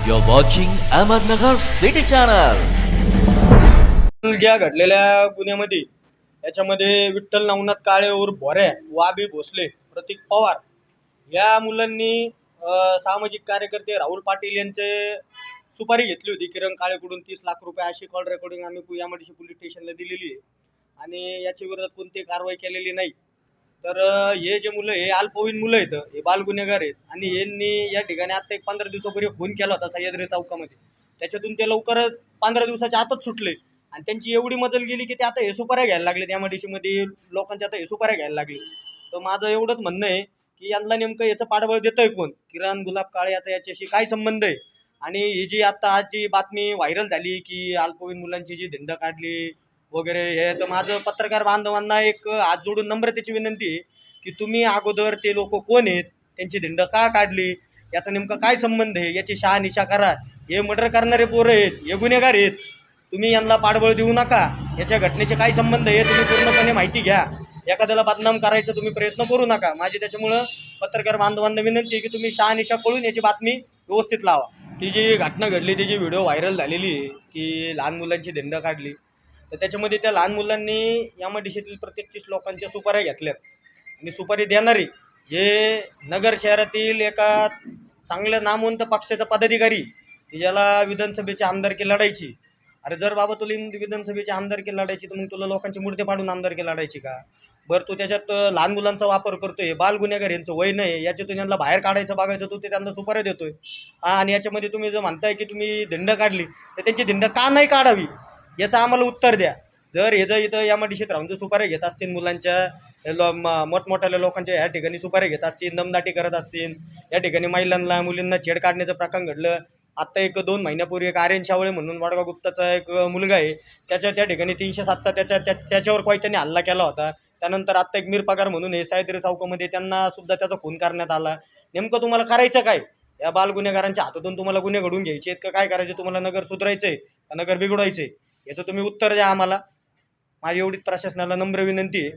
You're watching Ahmednagar city channel ज्या घडलेल्या गुन्ह्यामध्ये याच्यामध्ये विठ्ठल नवनाथ काळे उर्फ भोऱ्या वाबी भोसले प्रतीक पवार या मुलांनी सामाजिक कार्यकर्ते राहुल पाटील यांचे सुपारी घेतली होती. किरण काळेकडून तीस लाख रुपये अशी कॉल रेकॉर्डिंग आम्ही यामध्ये पोलीस स्टेशनला दिलेली आहे. आणि याच्या विरोधात कोणती कारवाई केलेली नाही. तर हे जे मुलं हे अल्पवयीन मुलं आहेत हे बाल गुन्हेगार आहेत आणि यांनी या ठिकाणी आता एक पंधरा दिवसापूर्वी खून केला होता सह्याद्री चौकामध्ये. त्याच्यातून ते लवकर पंधरा दिवसाच्या आतच सुटले आणि त्यांची एवढी मजल गेली की ते आता हे सुपाऱ्या घ्यायला लागले त्या मडीशीमध्ये लोकांच्या आता हे सुपाऱ्या घ्यायला लागले. तर माझं एवढंच म्हणणं आहे की यांना नेमकं याचं पाठबळ देतंय कोण? किरण गुलाब काळे याचा याच्याशी काय संबंध आहे? आणि ही जी आता आज जी बातमी व्हायरल झाली की अल्पवयीन मुलांची जी धिंड काढली वगैरे हे. तर माझं पत्रकार बांधवांना एक हात जोडून नम्रतेची विनंती आहे की तुम्ही अगोदर ते लोक कोण आहेत त्यांची धिंड का काढली याचा नेमका काय संबंध आहे याची शहानिशा करा. हे मर्डर करणारे पोरं आहेत हे गुन्हेगार आहेत. तुम्ही यांना पाठबळ देऊ नका. याच्या घटनेचे काय संबंध आहे तुम्ही पूर्णपणे माहिती घ्या. एखाद्याला बदनाम करायचा तुम्ही प्रयत्न करू नका. माझी त्याच्यामुळं पत्रकार बांधवांना विनंती आहे की तुम्ही शहानिशा कळून याची बातमी व्यवस्थित लावा. ती जी घटना घडली ती जी व्हिडिओ व्हायरल झालेली आहे की लहान मुलांची धिंड काढली तर त्याच्यामध्ये त्या लहान मुलांनी यामडिशीतील प्रत्येक तीस लोकांच्या सुपाऱ्या घेतल्यात. आणि सुपारी देणारी हे नगर शहरातील एका चांगल्या नामवंत पक्षाचा पदाधिकारी याला विधानसभेची आमदारकी लढायची. अरे जर बाबा तुला विधानसभेची आमदारकी लढायची तर मग तुला लोकांची मूर्ती पाडून आमदारकी लढायची का? बरं तू त्याच्यात लहान मुलांचा वापर करतोय बाल गुन्हेगार यांचं वय नाही याच्यातून यांना बाहेर काढायचं बघायचं तू ते त्यांना सुपाऱ्या देतोय. आणि याच्यामध्ये तुम्ही जर म्हणताय की तुम्ही धिंड काढली तर त्यांची धिंड का नाही काढावी? याचं आम्हाला उत्तर द्या. जर हे जर इथं या मडिशीत राहून जर सुपाऱ्या घेत असतील मुलांच्या हे लो- मोठमोठ्या लोकांच्या ह्या ठिकाणी सुपाऱ्या घेत असतील दमदाटी करत असतील या ठिकाणी महिलांना मुलींना छेड काढण्याचं प्रकार घडलं. आत्ता एक दोन महिन्यापूर्वी एक आर्यन शावळे म्हणून वाडगाव गुप्ताचा एक मुलगा आहे. त्याच्या त्या ठिकाणी तीनशे सातचा त्याच्या त्या- त्याच्यावर काही त्यांनी हल्ला केला होता. त्यानंतर आत्ता एक मिरपागार म्हणून हे सायद्री चौकामध्ये त्यांना सुद्धा त्याचा खून करण्यात आला. नेमकं तुम्हाला करायचं काय? या बाल गुन्हेगारांच्या हातातून तुम्हाला गुन्हे घडून घ्यायचे आहेत का? काय करायचे? तुम्हाला नगर सुधारायचंय का? नगर बिघडवायचंय? याचं तुम्ही उत्तर द्या आम्हाला. माझी एवढीच प्रशासनाला नम्र विनंती आहे.